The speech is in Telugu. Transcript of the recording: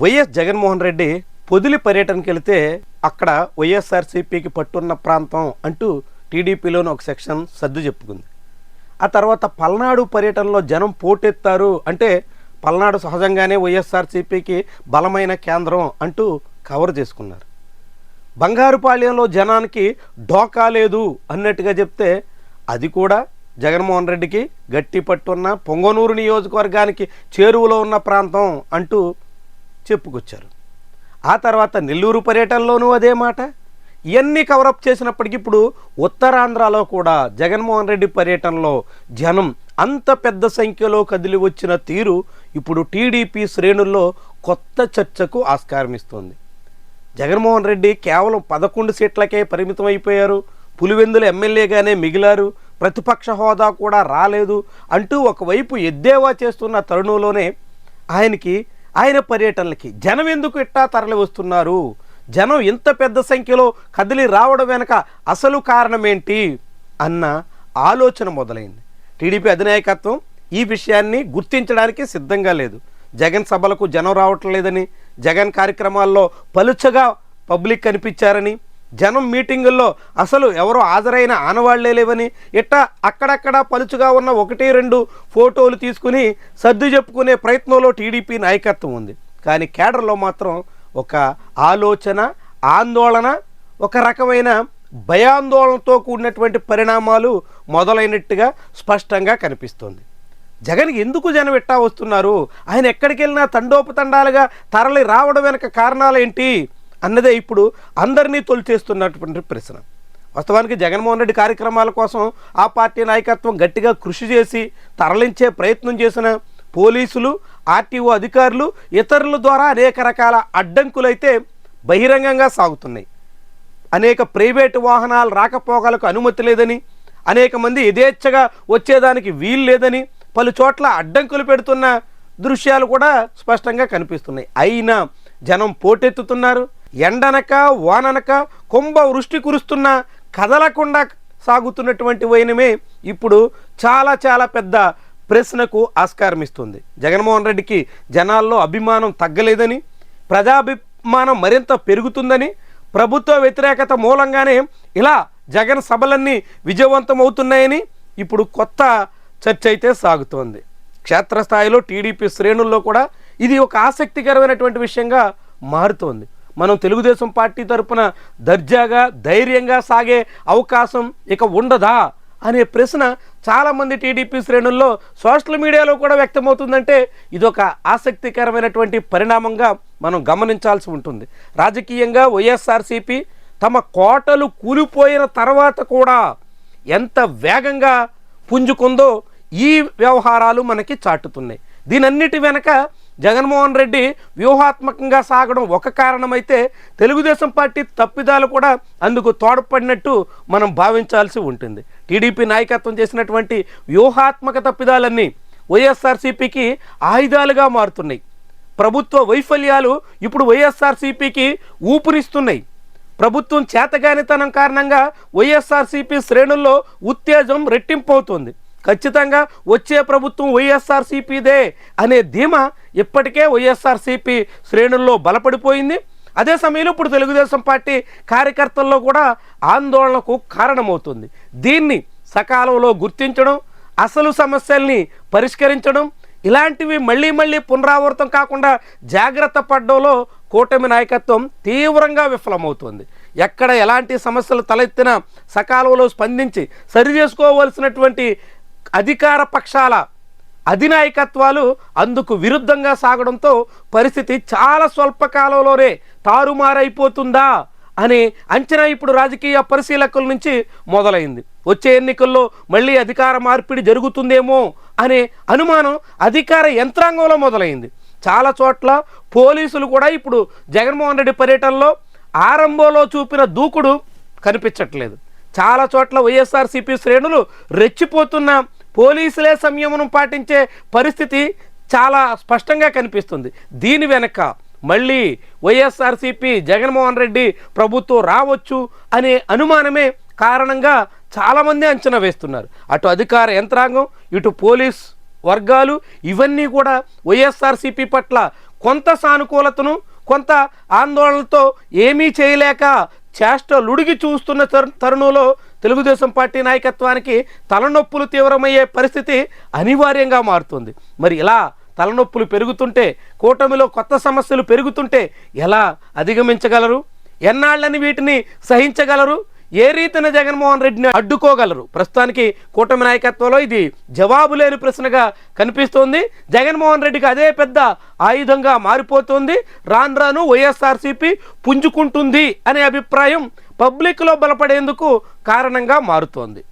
వైఎస్ జగన్మోహన్ రెడ్డి పొదిలి పర్యటనకి వెళితే అక్కడ వైఎస్ఆర్సీపీకి పట్టున్న ప్రాంతం అంటూ టీడీపీలోని ఒక సెక్షన్ సర్దు చెప్పుకుంది. ఆ తర్వాత పల్నాడు పర్యటనలో జనం పోటెత్తారు అంటే పల్నాడు సహజంగానే వైఎస్ఆర్సీపీకి బలమైన కేంద్రం అంటూ కవర్ చేసుకున్నారు. బంగారుపాళ్యంలో జనానికి డోకా లేదు అన్నట్టుగా చెప్తే అది కూడా జగన్మోహన్ రెడ్డికి గట్టి పట్టున్న పొంగనూరు నియోజకవర్గానికి చేరువలో ఉన్న ప్రాంతం అంటూ చెప్పుకొచ్చారు. ఆ తర్వాత నెల్లూరు పర్యటనలోనూ అదే మాట. ఇవన్నీ కవరప్ చేసినప్పటికీ ఇప్పుడు ఉత్తరాంధ్రలో కూడా జగన్మోహన్ రెడ్డి పర్యటనలో జనం అంత పెద్ద సంఖ్యలో కదిలి వచ్చిన తీరు ఇప్పుడు టీడీపీ శ్రేణుల్లో కొత్త చర్చకు ఆస్కారం ఇస్తోంది జగన్మోహన్ రెడ్డి కేవలం పదకొండు సీట్లకే పరిమితం అయిపోయారు. పులివెందుల ఎమ్మెల్యేగానే మిగిలారు. ప్రతిపక్ష హోదా కూడా రాలేదు. అంటూ ఒకవైపు ఎద్దేవా చేస్తున్న తరుణంలోనే ఆయనకి ఆయన పర్యటనలకి. జనం ఎందుకు ఇట్టా తరలి వస్తున్నారు? జనం ఇంత పెద్ద సంఖ్యలో కదిలి రావడం వెనక అసలు కారణమేంటి? అన్న ఆలోచన మొదలైంది. టీడీపీ అధినాయకత్వం ఈ విషయాన్ని గుర్తించడానికి సిద్ధంగా లేదు. జగన్ సభలకు జనం రావటం లేదని జగన్ కార్యక్రమాల్లో పలుచగా పబ్లిక్ కనిపించారని జనం మీటింగుల్లో అసలు ఎవరు హాజరైన ఆనవాళ్ళే లేవని ఇట్ట అక్కడక్కడ పలుచుగా ఉన్న ఒకటి రెండు ఫోటోలు తీసుకుని సర్దు చెప్పుకునే ప్రయత్నంలో టీడీపీ నాయకత్వం ఉంది. కానీ కేడర్లో మాత్రం ఒక ఆలోచన ఆందోళన ఒక రకమైన భయాందోళనతో కూడినటువంటి పరిణామాలు మొదలైనట్టుగా స్పష్టంగా కనిపిస్తుంది. జగన్ ఎందుకు జనం ఇట్టా వస్తున్నారు? ఆయన ఎక్కడికి వెళ్ళినా తండోపతండాలుగా తరలి రావడం వెనక కారణాలు ఏంటి అన్నదే ఇప్పుడు అందరినీ తొలిచేస్తున్నటువంటి ప్రశ్న. వాస్తవానికి జగన్మోహన్ రెడ్డి కార్యక్రమాల కోసం ఆ పార్టీ నాయకత్వం గట్టిగా కృషి చేసి తరలించే ప్రయత్నం చేసిన పోలీసులు ఆర్టీఓ అధికారులు ఇతరుల ద్వారా అనేక రకాల అడ్డంకులైతే బహిరంగంగా సాగుతున్నాయి. అనేక ప్రైవేటు వాహనాలు రాకపోకలకు అనుమతి లేదని అనేక మంది యథేచ్ఛగా వచ్చేదానికి వీలు లేదని పలు చోట్ల అడ్డంకులు పెడుతున్న దృశ్యాలు కూడా స్పష్టంగా కనిపిస్తున్నాయి. అయినా జనం పోటెత్తుతున్నారు. ఎండనక వాననక కుంభ వృష్టి కురుస్తున్న కదలకుండా సాగుతున్నటువంటి వైనమే ఇప్పుడు చాలా చాలా పెద్ద ప్రశ్నకు ఆస్కారం ఇస్తుంది జగన్మోహన్ రెడ్డికి జనాల్లో అభిమానం తగ్గలేదని ప్రజాభిమానం మరింత పెరుగుతుందని ప్రభుత్వ వ్యతిరేకత మూలంగానే ఇలా జగన్ సభలన్నీ విజయవంతం అవుతున్నాయని ఇప్పుడు కొత్త చర్చ అయితే సాగుతోంది. క్షేత్రస్థాయిలో టీడీపీ శ్రేణుల్లో కూడా ఇది ఒక ఆసక్తికరమైనటువంటి విషయంగా మారుతోంది. మనం తెలుగుదేశం పార్టీ తరపున దర్జాగా ధైర్యంగా సాగే అవకాశం ఇక ఉండదా అనే ప్రశ్న చాలామంది టీడీపీ శ్రేణుల్లో సోషల్ మీడియాలో కూడా వ్యక్తమవుతుందంటే ఇదొక ఆసక్తికరమైనటువంటి పరిణామంగా మనం గమనించాల్సి ఉంటుంది. రాజకీయంగా వైఎస్ఆర్సీపీ తమ కోటలు కూలిపోయిన తర్వాత కూడా ఎంత వేగంగా పుంజుకుందో ఈ వ్యవహారాలు మనకి చాటుతున్నాయి. దీనన్నిటి వెనక జగన్మోహన్ రెడ్డి వ్యూహాత్మకంగా సాగడం ఒక కారణమైతే తెలుగుదేశం పార్టీ తప్పిదాలు కూడా అందుకు తోడ్పడినట్టు మనం భావించాల్సి ఉంటుంది. టీడీపీ నాయకత్వం చేసినటువంటి వ్యూహాత్మక తప్పిదాలన్నీ వైఎస్ఆర్సీపీకి ఆయుధాలుగా మారుతున్నాయి. ప్రభుత్వ వైఫల్యాలు ఇప్పుడు వైఎస్ఆర్సీపీకి ఊపిరిస్తున్నాయి. ప్రభుత్వం చేతగానితనం కారణంగా వైఎస్ఆర్సీపీ శ్రేణుల్లో ఉత్తేజం రెట్టింపు అవుతుంది ఖచ్చితంగా వచ్చే ప్రభుత్వం వైఎస్ఆర్సీపీదే అనే ధీమా ఇప్పటికే వైఎస్ఆర్సీపీ శ్రేణుల్లో బలపడిపోయింది. అదే సమయంలో ఇప్పుడు తెలుగుదేశం పార్టీ కార్యకర్తల్లో కూడా ఆందోళనకు కారణమవుతుంది. దీన్ని సకాలంలో గుర్తించడం అసలు సమస్యల్ని పరిష్కరించడం ఇలాంటివి మళ్ళీ మళ్ళీ పునరావృతం కాకుండా జాగ్రత్త పడడంలో కూటమి నాయకత్వం తీవ్రంగా విఫలమవుతుంది. ఎక్కడ ఎలాంటి సమస్యలు తలెత్తినా సకాలంలో స్పందించి సరి చేసుకోవలసినటువంటి అధికార పక్షాల అధినాయకత్వాలు అందుకు విరుద్ధంగా సాగడంతో పరిస్థితి చాలా స్వల్పకాలంలోనే తారుమారైపోతుందా అనే అంచనా ఇప్పుడు రాజకీయ పరిశీలకుల నుంచి మొదలైంది. వచ్చే ఎన్నికల్లో మళ్ళీ అధికార మార్పిడి జరుగుతుందేమో అనే అనుమానం అధికార యంత్రాంగంలో మొదలైంది. చాలా చోట్ల పోలీసులు కూడా ఇప్పుడు జగన్మోహన్ రెడ్డి పర్యటనలో ఆరంభంలో చూపిన దూకుడు కనిపించట్లేదు. చాలా చోట్ల వైఎస్ఆర్సీపీ శ్రేణులు రెచ్చిపోతున్న పోలీసులే సంయమనం పాటించే పరిస్థితి చాలా స్పష్టంగా కనిపిస్తుంది. దీని వెనక మళ్ళీ వైఎస్ఆర్సీపీ జగన్మోహన్ రెడ్డి ప్రభుత్వం రావచ్చు అనే అనుమానమే కారణంగా చాలామంది అంచనా వేస్తున్నారు. అటు అధికార యంత్రాంగం ఇటు పోలీస్ వర్గాలు ఇవన్నీ కూడా వైఎస్ఆర్సీపీ పట్ల కొంత సానుకూలతను కొంత ఆందోళనతో ఏమీ చేయలేక చేష్టలుడిగి చూస్తున్న తరుణంలో తెలుగుదేశం పార్టీ నాయకత్వానికి తలనొప్పులు తీవ్రమయ్యే పరిస్థితి అనివార్యంగా మారుతుంది. మరి ఇలా తలనొప్పులు పెరుగుతుంటే కూటమిలో కొత్త సమస్యలు పెరుగుతుంటే ఎలా అధిగమించగలరు? ఎన్నాళ్ళని వీటిని సహించగలరు? ఏ రీతిన జగన్మోహన్ రెడ్డిని అడ్డుకోగలరు? ప్రస్తుతానికి కూటమి నాయకత్వంలో ఇది జవాబు లేని ప్రశ్నగా కనిపిస్తోంది. జగన్మోహన్ రెడ్డికి అదే పెద్ద ఆయుధంగా మారిపోతుంది. రాను రాను వైఎస్ఆర్సీపీ పుంజుకుంటుంది అనే అభిప్రాయం పబ్లిక్లో బలపడేందుకు కారణంగా మారుతోంది.